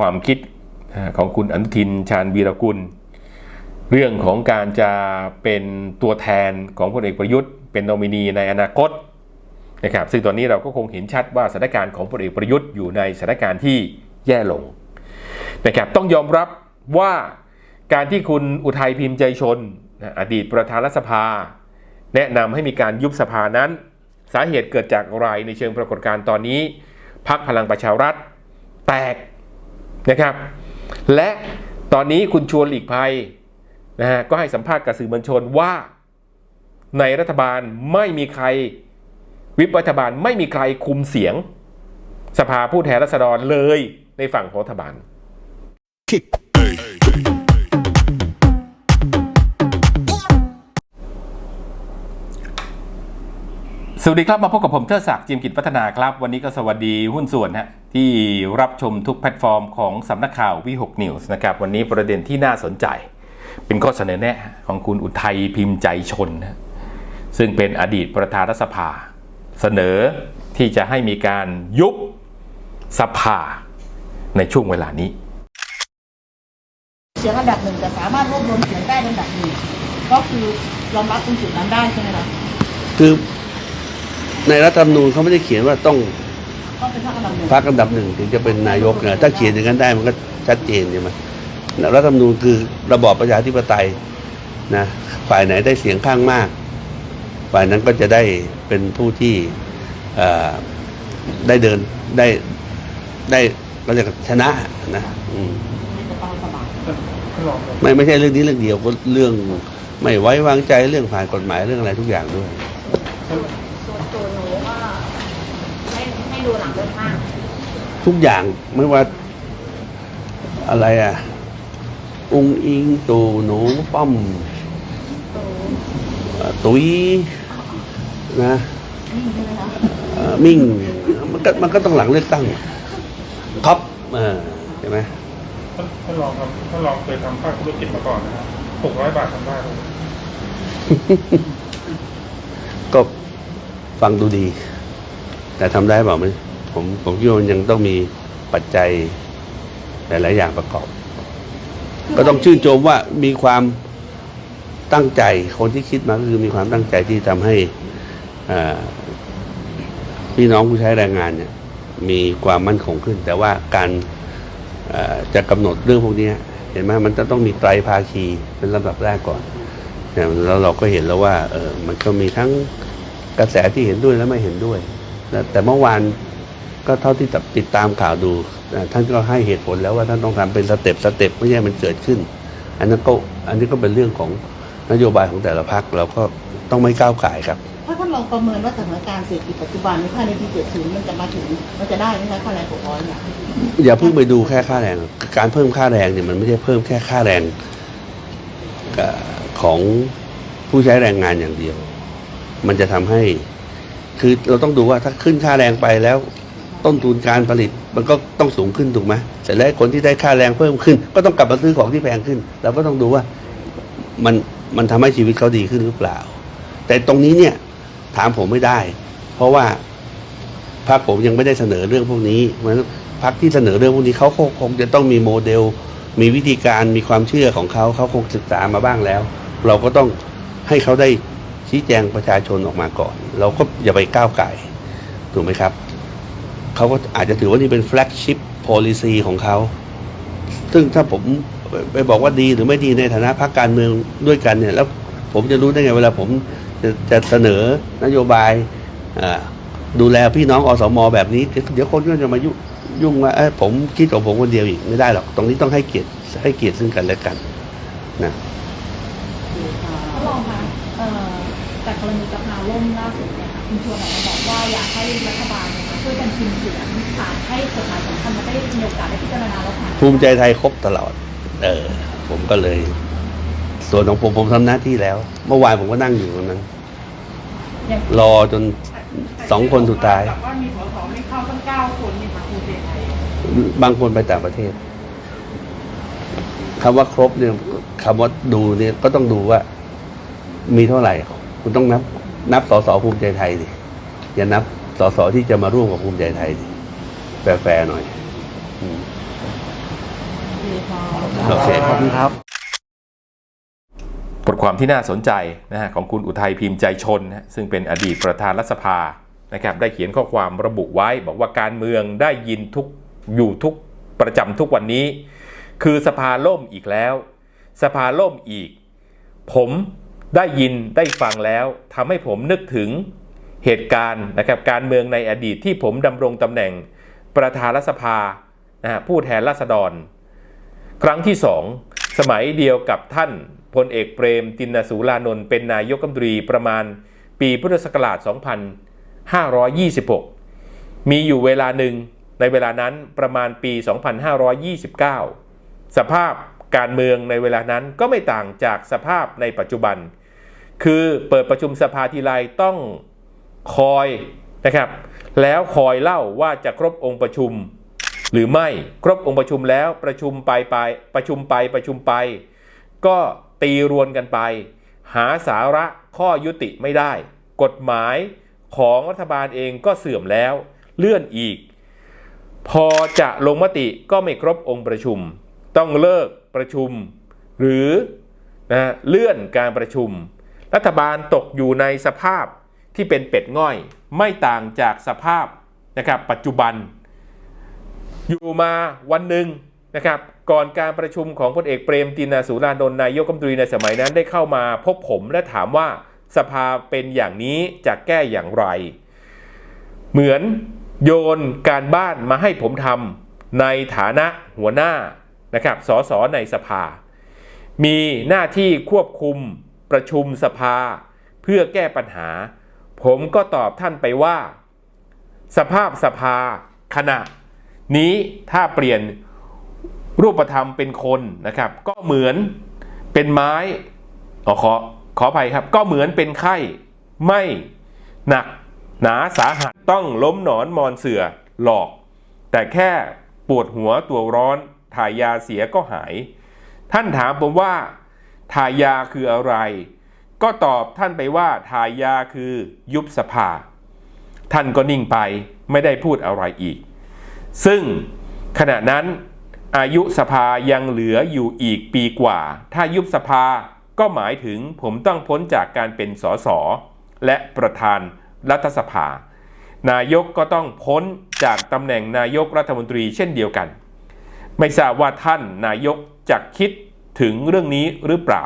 ความคิดของคุณอนุทินชาญวีรกุล เรื่องของการจะเป็นตัวแทนของพลเอกประยุทธ์ เป็นโนมินีในอนาคตนะครับซึ่งตอนนี้เราก็คงเห็นชัดว่าสถานการณ์ของพลเอกประยุทธ์อยู่ในสถานการณ์ที่แย่ลงนะครับต้องยอมรับว่าการที่คุณอุทัยพิมพ์ใจชน อดีตประธานรัฐสภา แนะนำให้มีการยุบสภานั้น สาเหตุเกิดจากอะไรในเชิงปรากฏการณ์ตอนนี้พักพลังประชารัฐ แตก นะครับ และตอนนี้คุณชวนหลีกภัยนะฮะก็ให้สัมภาษณ์กับสื่อมวลชนว่าในรัฐบาลไม่มีใครวิปรัฐบาลไม่มีใครคุมเสียง สภาผู้แทนราษฎรเลยในฝั่งของรัฐบาลสวัสดีครับมาพบกับผมเทิดศักดิ์จิมกิจพัฒนาครับ วันนี้ก็สวัสดีหุ้นส่วนฮะ ที่รับชมทุกแพลตฟอร์มของสำนักข่าววิหกนิวส์นะครับ วันนี้ประเด็นที่น่าสนใจ เป็นข้อเสนอแนะของคุณอุทัยพิมพ์ใจชนนะซึ่งเป็นอดีตประธานรัฐสภา เสนอที่จะให้มีการยุบสภาในช่วงเวลานี้ เสียงอันดับหนึ่งแต่สามารถรวบรวมเสียงได้อันดับหนึ่งก็คือยอมรับตรงจุดนั้นได้ใช่ไหมคะคือในรัฐธรรมนูญเขาไม่ได้เขียนว่าต้องต้องเป็น พรรคอันดับหนึ่งพรรคอันดับหนึ่งถึงจะเป็นนายกนะถ้าเขียนอย่างนั้นได้มันก็ชัดเจนใช่ไหมรัฐธรรมนูญคือระบอบประชาธิปไตยนะฝ่ายไหนได้เสียงข้างมาก ฝ่ายนั้นก็จะได้เป็นผู้ที่เอ่อได้เดินได้ได้ก็เรียกว่าชนะนะอืมจะต้องสมัครไม่ไม่ใช่เรื่องนี้เรื่องเดียวก็เรื่องไม่ไว้วางใจเรื่องผ่านกฎหมายเรื่องอะไรทุกอย่างด้วย ส่วนตัวหนูก็ให้ให้ ดูหลังเลือกตั้งทุกอย่างไม่ว่า อะไรอะ อุงอิงตู่หนูป้อมเอ่อตุ้ยนะนี่ใช่ไหมคะเอ่อมิ่ง มันก็มันก็ต้องหลังเลือกตั้งท็อปเออใช่ไหมท่านท่านรองครับท่านรองเคยทำภาคธุรกิจมาก่อนนะครับหกร้อยบาททำได้ไหมก็ฟังดูดี แต่ทำได้เปล่าไหมผมผมคิดว่ามันยังต้องมีปัจจัยหลาย ๆ อย่างประกอบ ก็ต้องชื่นชมว่ามีความตั้งใจคนที่คิดมาก็คือมีความตั้งใจที่ทำให้อ่าพี่น้องผู้ใช้แรงงานเนี่ยมีความมั่นคงขึ้น แต่ว่าการอ่าจะกำหนดเรื่องพวกนี้เห็นไหมมันจะต้องมีไตรภาคีเป็นลำดับแรกก่อนเนี่ยแล้วเราก็เห็นแล้วว่าเออมันก็มีทั้งกระแสที่เห็นด้วยและไม่เห็นด้วย นะแต่เมื่อวานก็เท่าที่ติดตามข่าวดูอ่าท่านก็ให้เหตุผลแล้วว่าท่านต้องทำเป็นสเต็ปสเต็ปไม่ใช่มันเกิดขึ้น อันนั้นก็อันนี้ก็เป็นเรื่องของนโยบายของแต่ละพรรคเราก็ต้องไม่ก้าวไก่ายครับถ้าท่านลองประเมินว่าสถานการณ์เศรษฐกิจปัจจุบันในภายในปีเจ็ดศูนย์มันจะมาถึงมันจะได้ไหมคะค่าแรงหกร้อยเนี่ยอย่าเพิ่งไปดูแค่ค่าแรง การเพิ่มค่าแรงเนี่ยมันไม่ใช่เพิ่มแค่ค่าแรงเอ่อของผู้ใช้แรงงานอย่างเดียว มันจะทำให้ คือเราต้องดูว่าถ้าขึ้นค่าแรงไปแล้ว ต้นทุนการผลิตมันก็ต้องสูงขึ้นถูกไหมเสร็จแล้วคนที่ได้ค่าแรงเพิ่มขึ้น ก็ต้องกลับมาซื้อของที่แพงขึ้น เราก็ต้องดูว่ามันมันทำให้ชีวิตเขาดีขึ้นหรือเปล่า แต่ตรงนี้เนี่ยถามผมไม่ได้ เพราะว่าพรรคผมยังไม่ได้เสนอเรื่องพวกนี้เพราะฉะนั้นพรรคที่เสนอเรื่องพวกนี้เขาคงคงจะต้องมีโมเดล มีวิธีการมีความเชื่อของเขาเขาคงศึกษามาบ้างแล้ว เราก็ต้องให้เขาได้ ชี้แจงประชาชนออกมาก่อน เราก็อย่าไปก้าวไก่ถูกไหมครับเขาก็อาจจะถือว่านี่เป็น flagship policy ของเขา ซึ่งถ้าผมไปบอกว่าดีหรือไม่ดีในฐานะพรรคการเมืองด้วยกันเนี่ย แล้วผมจะรู้ได้ไงเวลาผมจะจะเสนอนโยบายดูแลพี่น้องอสมอแบบนี้ เดี๋ยวคนก็จะมายุยุ่งว่าเอ้ผมคิดของผมคนเดียวอีกไม่ได้หรอก ตรงนี้ต้องให้เกียรติให้เกียรติซึ่งกันและกันนะรองคะ เอ่อจากกรณีสภาล่มล่าสุดเนี่ยค่ะคุณชวนออกมาบอกว่าอยากให้รัฐบาลเนี่ยช่วยกันชิมเสียงผ่านให้กฎหมายสำคัญมันได้มีโอกาสได้พิจารณาแล้วผ่านภูมิใจไทยครบตลอด เออ ผมก็เลย ส่วนของผมผมทำหน้าที่แล้ว เมื่อวานผมก็นั่งอยู่ตรงนั้นอย่างรอจนสองคนสุดท้ายว่ามีสสไม่เข้าตั้งเก้าคนนี่ค่ะภูมิใจไทยบางคนไปต่างประเทศคำว่าครบเนี่ยคำว่าดูเนี่ยก็ต้องดูว่า มีเท่าไหร่ คุณต้องนับ นับสสภูมิใจไทยดิอย่านับสสที่จะมาร่วมกับภูมิใจไทยดิแฟร์ๆหน่อยอืมโอเคขอบคุณครับบทความที่น่าสนใจนะฮะของคุณอุทัยพิมพ์ใจชนนะฮะซึ่งเป็นอดีตประธานรัฐสภานะครับได้เขียนข้อความระบุไว้ บอกว่าการเมืองได้ยินทุกอยู่ทุกประจำทุกวันนี้ คือสภาล่มอีกแล้ว สภาล่มอีก ผม ได้ยินได้ฟังแล้วทำให้ผมนึกถึงเหตุการณ์นะครับการเมืองในอดีตที่ผมดำรงตำแหน่งประธานรัฐสภานะฮะผู้แทนราษฎร ครั้งที่สองสมัยเดียวกับท่านพลเอกเปรมตินสูรานนท์เป็นนายกรัฐมนตรีประมาณปีพุทธศักราช 2526 มีอยู่เวลาหนึ่งในเวลานั้นประมาณปี 2529 สภาพการเมืองในเวลานั้นก็ไม่ต่างจากสภาพในปัจจุบัน คือเปิดประชุมสภาทีไรต้องคอยนะครับ แล้วคอยเล่าว่าจะครบองค์ประชุม หรือไม่ครบองค์ประชุมแล้วประชุมไปไปประชุมไปประชุมไป ก็ตีรวนกันไป หาสาระข้อยุติไม่ได้ กฎหมายของรัฐบาลเองก็เสื่อมแล้ว เลื่อนอีก พอจะลงมติก็ไม่ครบองค์ประชุม ต้องเลิกประชุม หรือนะเลื่อนการประชุม รัฐบาลตกอยู่ในสภาพที่เป็นเป็ดง่อย ไม่ต่างจากสภาพนะครับปัจจุบัน อยู่มาวันหนึ่งนะครับก่อนการประชุมของพลเอกเปรมตินาสูรานนท์นายกรัฐมนตรีในสมัยนั้นได้เข้ามาพบผมและถามว่าสภาเป็นอย่างนี้จะแก้อย่างไร เหมือนโยนการบ้านมาให้ผมทำในฐานะหัวหน้านะครับสสในสภา มีหน้าที่ควบคุม ประชุมสภา เพื่อแก้ปัญหา ผมก็ตอบท่านไปว่า สภาพสภา ขณะ นี้ถ้าเปลี่ยนรูปธรรมเป็นคนนะครับ ก็เหมือนเป็นไม้ออขอขออภัยครับ ก็เหมือนเป็นไข้ไม่หนักหนาสาหัสต้องล้มหนอนมอนเสือหลอก แต่แค่ปวดหัวตัวร้อนถ่ายยาเสียก็หาย ท่านถามผมว่า ถ่ายาคืออะไร ก็ตอบท่านไปว่าถ่ายาคือยุบสภา ท่านก็นิ่งไปไม่ได้พูดอะไรอีก ซึ่งขณะนั้นอายุสภายังเหลืออยู่อีกปีกว่า ถ้ายุบสภาก็หมายถึงผมต้องพ้นจากการเป็นสสและประธานรัฐสภา นายกก็ต้องพ้นจากตำแหน่งนายกรัฐมนตรีเช่นเดียวกัน ไม่ทราบว่าท่านนายกจะคิด ถึงเรื่องนี้หรือเปล่า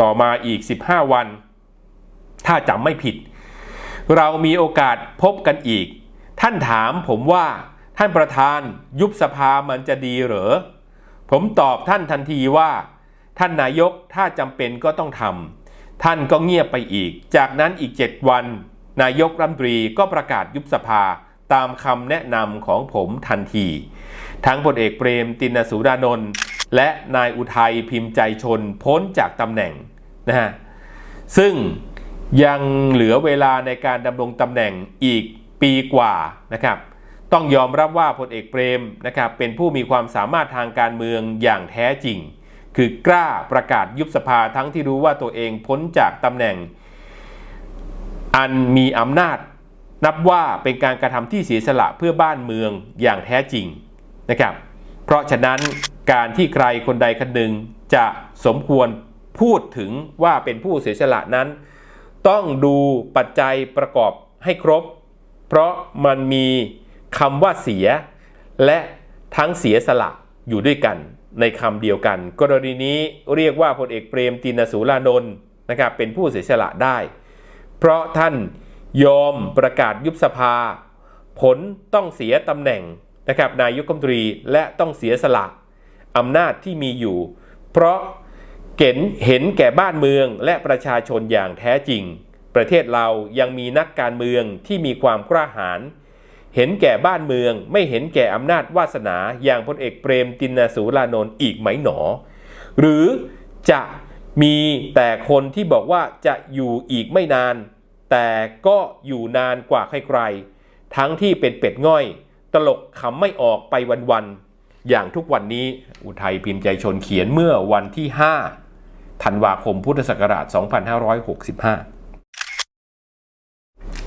ต่อมาอีก 15 วัน ถ้าจำไม่ผิด เรามีโอกาสพบกันอีก ท่านถามผมว่าท่านประธานยุบสภามันจะดีเหรอ ผมตอบท่านทันทีว่า ท่านนายกถ้าจำเป็นก็ต้องทำท่านก็เงียบไปอีก จากนั้นอีก 7 วัน นายกรัฐมนตรีก็ประกาศยุบสภาตามคำแนะนำของผมทันที ทั้งพลเอกเปรมตินสูรานนท์ และนายอุทัยพิมพ์ใจชนพ้นจากตำแหน่งนะฮะซึ่งยังเหลือเวลาในการดำรงตำแหน่งอีกปีกว่านะครับ ต้องยอมรับว่าพลเอกเปรมนะครับเป็นผู้มีความสามารถทางการเมืองอย่างแท้จริง คือกล้าประกาศยุบสภาทั้งที่รู้ว่าตัวเองพ้นจากตำแหน่ง อันมีอำนาจ นับว่าเป็นการกระทำที่เสียสละเพื่อบ้านเมืองอย่างแท้จริงนะครับ เพราะฉะนั้นการที่ใครคนใดคนหนึ่งจะสมควรพูดถึงว่าเป็นผู้เสียสละนั้น ต้องดูปัจจัยประกอบให้ครบ เพราะมันมีคำว่าเสีย และทั้งเสียสละอยู่ด้วยกันในคำเดียวกัน กรณีนี้เรียกว่าพลเอกเปรมตินสูรานนท์นะครับเป็นผู้เสียสละได้ เพราะท่านยอมประกาศยุบสภา ผลต้องเสียตำแหน่ง นะครับนายกรัฐมนตรีและต้องเสียสละอำนาจที่มีอยู่ เพราะเห็นเห็นแก่บ้านเมืองและประชาชนอย่างแท้จริง ประเทศเรายังมีนักการเมืองที่มีความกล้าหาญเห็นแก่บ้านเมืองไม่เห็นแก่อำนาจวาสนาอย่างพลเอกเปรมตินสูรานนท์อีกไหมหนอ หรือจะมีแต่คนที่บอกว่าจะอยู่อีกไม่นาน แต่ก็อยู่นานกว่าใครๆทั้งที่เป็นเป็ดง่อย ตลกขำไม่ออกไปวันๆอย่างทุกวันนี้อุทัยพิมพ์ใจชนเขียนเมื่อวันที่ 5 ธันวาคมพุทธศักราช 2565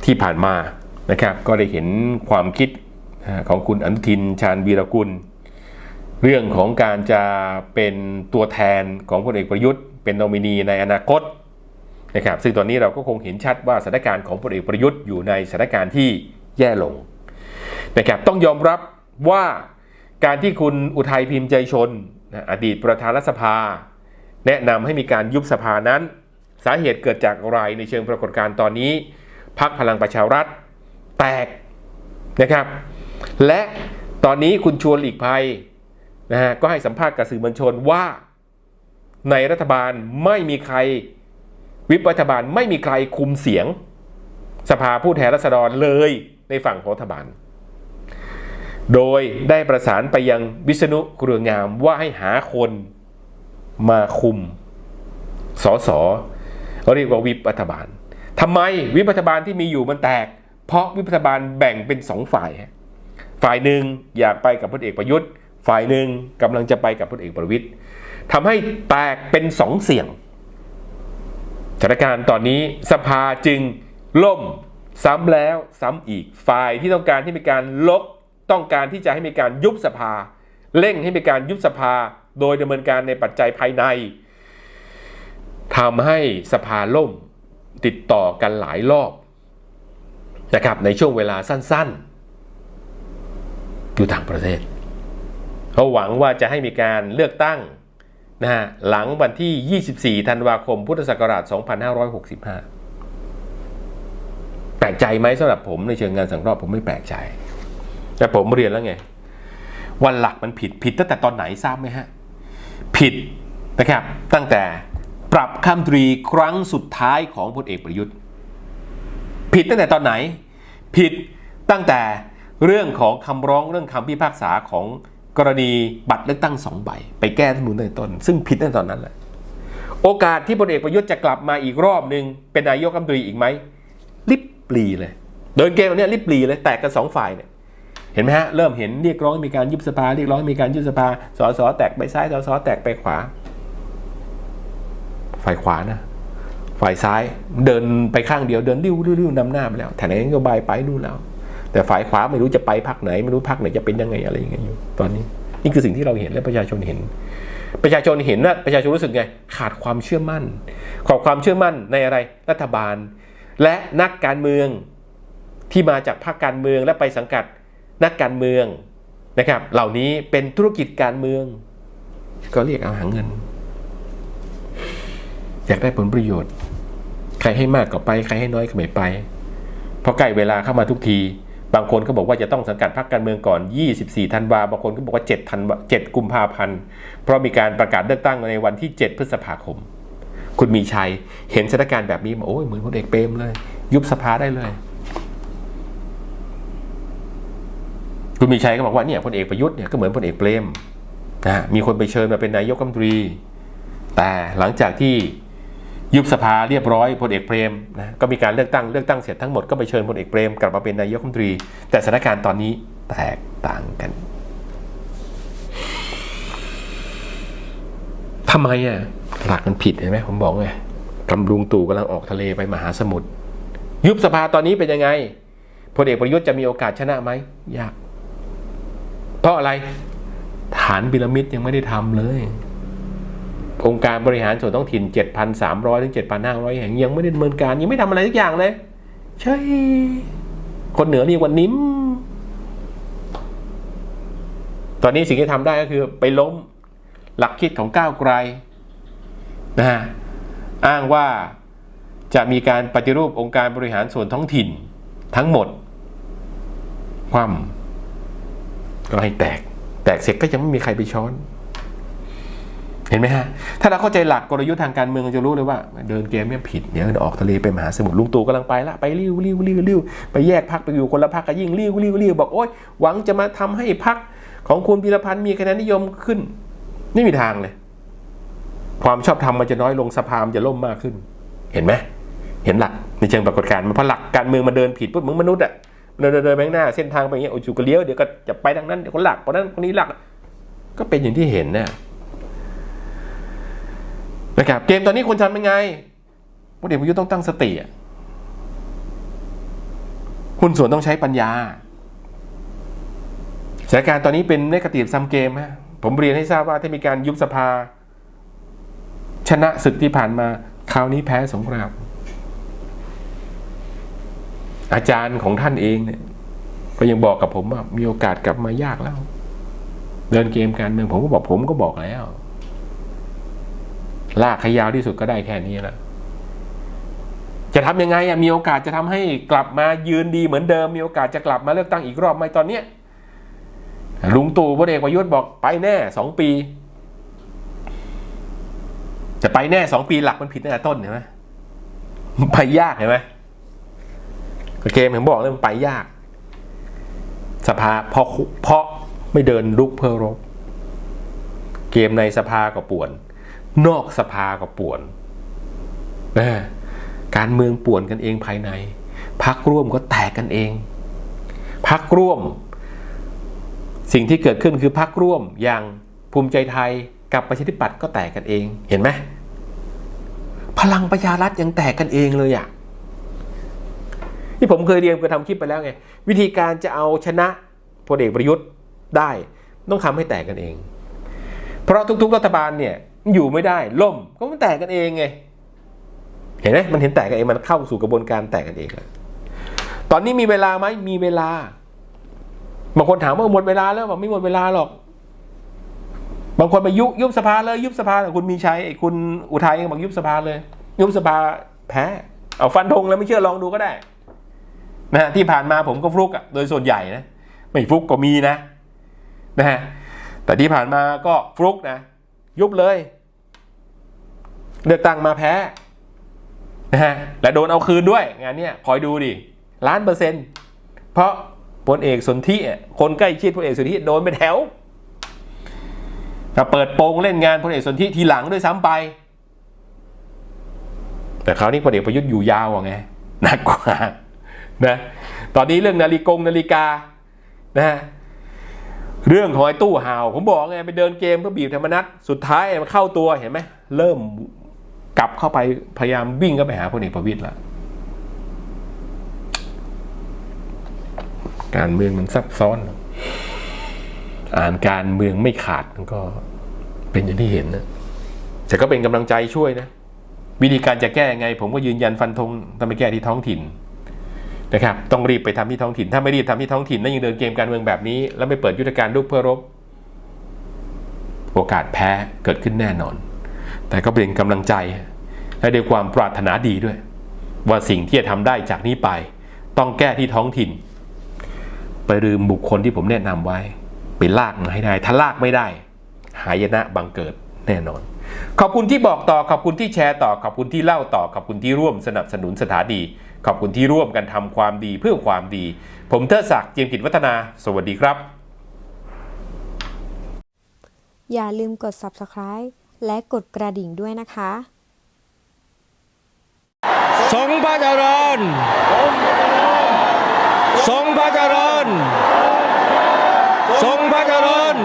ที่ผ่านมานะครับก็ได้เห็นความคิดของคุณอนุทินชาญวีรกุล เรื่องของการจะเป็นตัวแทนของพลเอกประยุทธ์ เป็นโนมินีในอนาคตนะครับซึ่งตอนนี้เราก็คงเห็นชัดว่าสถานการณ์ของพลเอกประยุทธ์อยู่ในสถานการณ์ที่แย่ลง นะครับต้องยอมรับว่าการที่คุณอุทัยพิมพ์ใจชน อดีตประธานรัฐสภา แนะนำให้มีการยุบสภานั้น สาเหตุเกิดจากอะไรในเชิงปรากฏการณ์ตอนนี้พักพลังประชารัฐแตกนะครับและตอนนี้คุณชวนหลีกภัยนะฮะก็ให้สัมภาษณ์กับสื่อมวลชนว่าในรัฐบาลไม่มีใครวิปรัฐบาลไม่มีใครคุมเสียง สภาผู้แทนราษฎรเลยในฝั่งของรัฐบาล โดยได้ประสานไปยังวิษณุเครืองามว่าให้หาคนมาคุมสอสอเรียกว่าวิปรัฐบาลทำไมวิปรัฐบาลที่มีอยู่มันแตก เพราะวิปรัฐบาลแบ่งเป็นสองฝ่าย ฝ่ายหนึ่งอยากไปกับพลเอกประยุทธ์ ฝ่ายหนึ่งกำลังจะไปกับพลเอกประวิตยทำให้แตกเป็นสองเสียงสถานการณ์ตอนนี้สภาจึงล่มซ้ำแล้วซ้ำอีกฝ่ายที่ต้องการที่มีการลบ ต้องการที่จะให้มีการยุบสภา เร่งให้มีการยุบสภา โดยดำเนินการในปัจจัยภายในทำให้สภาล่มติดต่อกันหลายรอบนะครับในช่วงเวลาสั้นๆ อยู่ต่างประเทศเขาหวังว่าจะให้มีการเลือกตั้งนะฮะหลังวันที่ 24 ธันวาคม พุทธศักราช 2565 แปลกใจไหมสำหรับผมในเชิงงานสังเคราะห์ผมไม่แปลกใจ แต่ผมเรียนแล้วไง วันหลักมันผิดผิดตั้งแต่ตอนไหนทราบไหมฮะ ผิดนะครับ ตั้งแต่ปรับคำตรีครั้งสุดท้ายของพลเอกประยุทธ์ ผิดตั้งแต่ตอนไหน ผิดตั้งแต่เรื่องของคำร้องเรื่องคำพิพากษาของกรณีบัตรเลือกตั้งสองใบ ไปแก้รัฐธรรมนูญตั้งแต่ต้น ซึ่งผิดตั้งแต่ตอนนั้นแหละโอกาสที่พลเอกประยุทธ์จะกลับมาอีกรอบหนึ่งเป็นนายกรัฐมนตรีอีกไหมลิบปลีเลย เดินเกมวันนี้ลิบปลีเลยแตกกันสองฝ่ายเนี่ย เห็นไหมฮะ เริ่มเห็นเรียกร้องมีการยุบสภาเรียกร้องมีการยุบสภาสสแตกไปซ้ายสสแตกไปขวา ฝ่ายขวานะ ฝ่ายซ้ายเดินไปข้างเดียวเดินริ้วริ้วนำหน้าไปแล้วแถลงนโยบายไปนู่นแล้ว แต่ฝ่ายขวาไม่รู้จะไปพักไหน ไม่รู้พักไหนจะเป็นยังไงอะไรอยังไงอยู่ ตอนนี้ นี่คือสิ่งที่เราเห็นและประชาชนเห็น ประชาชนเห็นนะประชาชนรู้สึกไง ขาดความเชื่อมั่นขาดความเชื่อมั่นในอะไรรัฐบาล และนักการเมืองที่มาจากภาคการเมืองและไปสังกัด นักการเมืองนะครับ เหล่านี้เป็นธุรกิจการเมือง ก็เรียกเอาหาเงิน อยากได้ผลประโยชน์ ใครให้มากก็ไป ใครให้น้อยก็ไม่ไปพอใกล้เวลาเข้ามาทุกที บางคนก็บอกว่าจะต้องสังกัดพรรคการเมืองก่อน 24 ธันวาบางคนก็บอกว่า7ธันวา7กุมภาพันธ์ เพราะมีการประกาศเลือกตั้งในวันที่ 7 พฤษภาคม คุณมีชัย เห็นสถานการณ์แบบนี้บอกโอ้ยเหมือนพลเอกเปรมเลย ยุบสภาได้เลย คุณมีชัยก็บอกว่าเนี่ยพลเอกประยุทธ์เนี่ยก็เหมือนพลเอกเปรมนะมีคนไปเชิญมาเป็นนายกรัฐมนตรี แต่หลังจากที่ยุบสภาเรียบร้อยพลเอกเปรมนะก็มีการเลือกตั้งเลือกตั้งเสร็จทั้งหมดก็ไปเชิญพลเอกเปรมกลับมาเป็นนายกรัฐมนตรี แต่สถานการณ์ตอนนี้แตกต่างกันทำไมอะหลักมันผิดเห็นไหมผมบอกไงกำลุงตู่กำลังออกทะเลไปมหาสมุทรยุบสภาตอนนี้เป็นยังไงพลเอกประยุทธ์จะมีโอกาสชนะไหมยาก เพราะอะไรฐานพีระมิดยังไม่ได้ทำเลย องค์การบริหารส่วนท้องถิ่น 7,300 ถึง 7,500 แห่งยังไม่ได้ดำเนินการยังไม่ทำอะไรสักอย่างเลย ใช่ คนเหนือเรียกว่านิ่มตอนนี้สิ่งที่ทำได้ก็คือไปล้มหลักคิดของก้าวไกลนะฮะอ้างว่าจะมีการปฏิรูปองค์การบริหารส่วนท้องถิ่นทั้งหมด ความ ก็ให้แตก แตกเสร็จก็ยังไม่มีใครไปช้อน เห็นไหมฮะ ถ้าเราเข้าใจหลักกลยุทธ์ทางการเมืองจะรู้เลยว่า เดินเกมเนี่ยผิดเดี๋ยวออกทะเลไปมหาสมุทรลุงตู่กำลังไปละไปริ้วริ้วริ้วริ้วไปแยกพักไปอยู่คนละพักก็ยิ่งริ้วริ้วริ้วบอกโอ๊ยหวังจะมาทำให้พักของคุณพิรพันธ์มีคะแนนนิยมขึ้น ไม่มีทางเลย ความชอบธรรมมันจะน้อยลงสภามันจะล่มมากขึ้น เห็นไหมเห็นหลักในเชิงปรากฏการณ์มันพอหลักการเมืองมันเดินผิดปุ๊บมือนมนุษย์อะ เดินเดินไปข้างหน้าเส้นทางไปอย่างเงี้ยโอ้จูก็เลี้ยวเดี๋ยวก็จะไปทางนั้นเดี๋ยวคนหลักคนนั้นคนนี้หลัก ก็เป็นอย่างที่เห็นนะนะครับเกมตอนนี้ควรทำยังไงพลเอกประยุทธ์ต้องตั้งสติอะหุ้นส่วนต้องใช้ปัญญาสถานการณ์ตอนนี้เป็นเนกาทีฟซัมเกมฮะผมเรียนให้ทราบว่าถ้ามีการยุบสภา ชนะศึกที่ผ่านมา คราวนี้แพ้สงคราม อาจารย์ของท่านเองเนี่ยก็ยังบอกกับผมว่ามีโอกาสกลับมายากแล้ว เดินเกมการเมืองผมก็บอกผมก็บอกแล้ว ลากขยาวที่สุดก็ได้แค่นี้แหละจะทำยังไงอะมีโอกาสจะทำให้กลับมายืนดีเหมือนเดิม มีโอกาสจะกลับมาเลือกตั้งอีกรอบไหมตอนเนี้ยลุงตู่พลเอกประยุทธ์บอกไปแน่สองปีจะไปแน่สองปีหลักมันผิดตั้งแต่ต้นเห็นไหมมันไปยากเห็นไหม เกมผมบอกเลยมันไปยาก สภาเพราะเพราะไม่เดินลุกเพื่อรบ เกมในสภาก็ป่วน นอกสภาก็ป่วนนะการเมืองป่วนกันเองภายใน พักร่วมก็แตกกันเอง พักร่วม สิ่งที่เกิดขึ้นคือพักร่วมอย่างภูมิใจไทยกับประชาธิปัตย์ก็แตกกันเอง เห็นไหมพลังประชารัฐยังแตกกันเองเลยอะ่ะ ที่ผมเคยเรียนเคยทำคลิปไปแล้วไงวิธีการจะเอาชนะพลเอกประยุทธ์ได้ ต้องทำให้แตกกันเอง เพราะทุกๆ รัฐบาลเนี่ยอยู่ไม่ได้ล่มก็มันแตกกันเองไงเห็นไหมมันเห็นแตกกันเองมันเข้าสู่กระบวนการแตกกันเองแล้วตอนนี้มีเวลาไหมมีเวลาบางคนถามว่าหมดเวลาแล้วบอกไม่หมดเวลาหรอก บางคนไปยุยุบสภาเลย ยุบสภาคุณมีชัยไอ้คุณอุทัยบอกยุบสภาเลย ยุบสภาแพ้เอาฟันธงแล้วไม่เชื่อลองดูก็ได้ นะฮะที่ผ่านมาผมก็ฟลุกอะโดยส่วนใหญ่นะไม่ฟลุกก็มีนะนะฮะแต่ที่ผ่านมาก็ฟลุกนะ ยุบเลย เลือกตั้งมาแพ้นะฮะและโดนเอาคืนด้วยงานเนี้ยคอยดูดิล้านเปอร์เซ็นต์เพราะพลเอกสนธิอ่คนใกล้ชิดพลเอกสนธิโดนไปแถวแต่เปิดโปงเล่นงานพลเอกสนธิทีหลังด้วยซ้ำไป แต่คราวนี้พลเอกประยุทธ์อยู่ยาวไงหนักกว่า นะตอนนี้เรื่องนาฬิกงนาฬิกานะฮะเรื่องของไอ้ตู้ห่าวผมบอกไงไปเดินเกมเพื่อบีบธรรมนัตสุดท้ายมันเข้าตัวเห็นไหมเริ่มกลับเข้าไปพยายามวิ่งเข้าไปหาพลเอกประวิตยแล้วการเมืองมันซับซ้อน อ่านการเมืองไม่ขาดมันก็เป็นอย่างที่เห็นนะแต่ก็เป็นกำลังใจช่วยนะ วิธีการจะแก้ยังไง ผมก็ยืนยันฟันธงต้องไปแก้ที่ท้องถิ่น นะครับต้องรีบไปทำที่ท้องถิ่น ถ้าไม่รีบทำที่ท้องถิ่นแล้วยังเดินเกมการเมืองแบบนี้ แล้วไม่เปิดยุทธการลุกเพื่อรบ โอกาสแพ้เกิดขึ้นแน่นอน แต่ก็เป็นกำลังใจและด้วยความปรารถนาดีด้วย ว่าสิ่งที่จะทำได้จากนี้ไป ต้องแก้ที่ท้องถิ่น ไปลืมบุคคลที่ผมแนะนำไว้ไปลากมาให้ได้ถ้าลากไม่ได้ หายนะบังเกิดแน่นอน ขอบคุณที่บอกต่อขอบคุณที่แชร์ต่อขอบคุณที่เล่าต่อขอบคุณที่ร่วมสนับสนุนสถานี ขอบคุณที่ร่วมกันทำความดีเพื่อความดี ผมเทิดศักดิ์เจียมกิจวัฒนา สวัสดีครับ อย่าลืมกด subscribe และกดกระดิ่งด้วยนะคะทรงพระเจริญทรงพระเจริญทรงพระเจริญ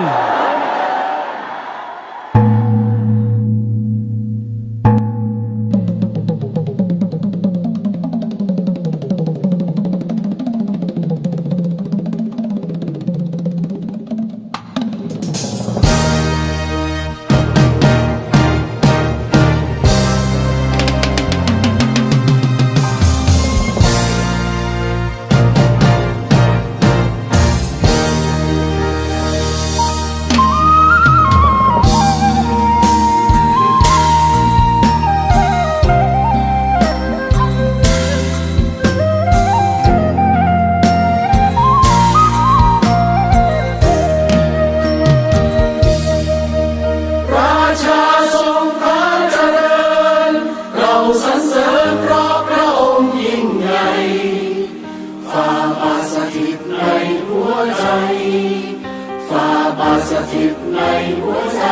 สถิตในหัวใจ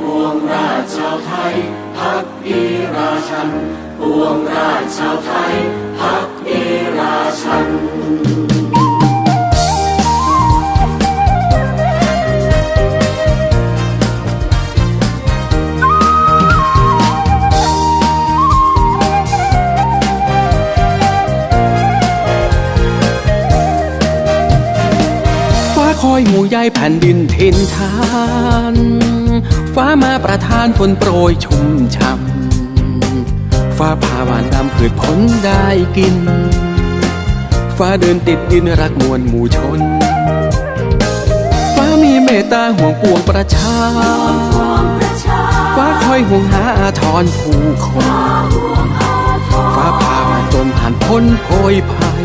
ปวงราชชาวไทยพักดีราชันปวงราชชาวไทยพักดีราชัน อยหมู่ใยแผ่นดินทินทานฟ้ามาประทานฝนโปรยชุ่มช่ำฟ้าผ่าหวานดำพืชผลได้กิน ฟ้าเดินติดดินรักมวลหมู่ชน ฟ้ามีเมตตาห่วงปวงประชา ฟ้าคอยห่วงหาอาทรผู้คน ฟ้าผ่ามาจนผ่านพ้นโพยภัย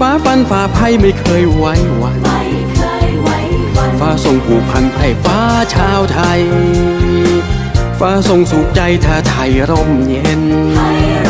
ฟ้าฟันฝ่าภัยไม่เคยไว้วันฟ้าทรงผูกพันไพร่ฟ้าชาวไทย ฟ้าทรงสุขใจถ้าไทยร่มเย็นแ